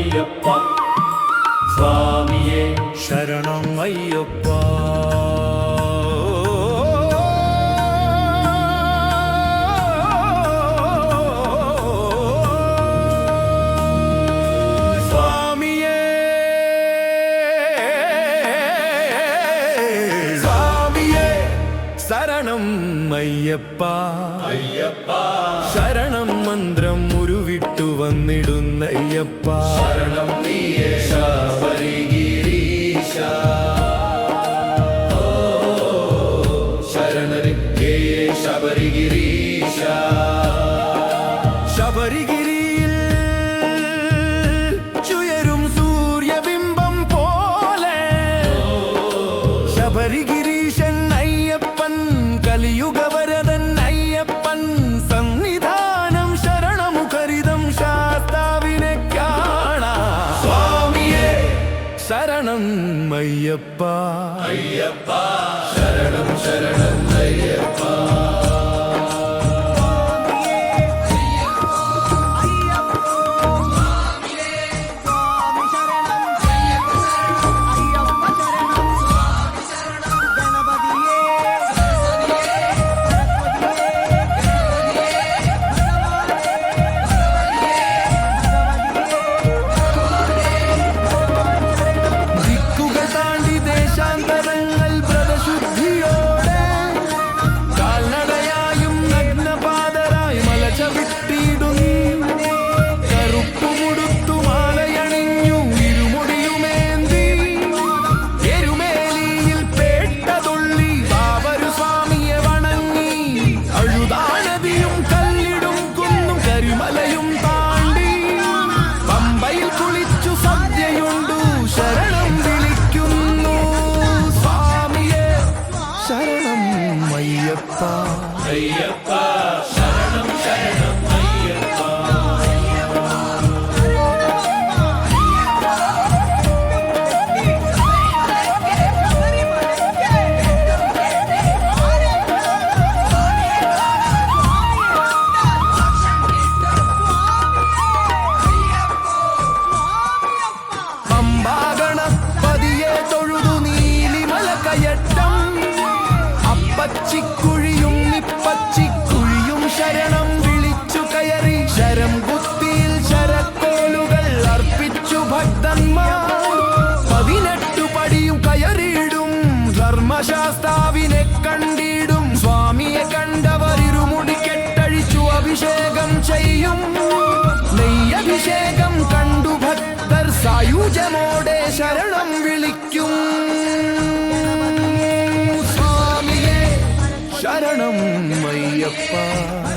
അയ്യപ്പ. സ്വാമിയെ ശരണം അയ്യപ്പ. ശരണം അയ്യപ്പ. അയ്യപ്പ. ശരണം മന്ത്രം ഉരുവിട്ടു വന്നിടും അയ്യപ്പ. ശരണം നീയേ ശബരിഗിരീശ ശരണരേ ശബരിഗിരീശ ശബരിഗിരിയിൽ ചുയരും സൂര്യബിംബം പോലെ. ശബരിഗിരീശൻ അയ്യപ്പ അയ്യപ്പ ശരണം ശരണം അയ്യപ്പ അയ്യപ്പ അയ്യപ്പ ധർമ്മശാസ്താവിനെ കണ്ടിടും. സ്വാമിയെ കണ്ടവർ ഇരുമുടി കെട്ടഴിച്ചു അഭിഷേകം ചെയ്യും. നെയ്യഭിഷേകം കണ്ടു ഭക്തർ സായുജമോടെ ശരണം വിളിക്കും. ശരണം അയ്യപ്പ.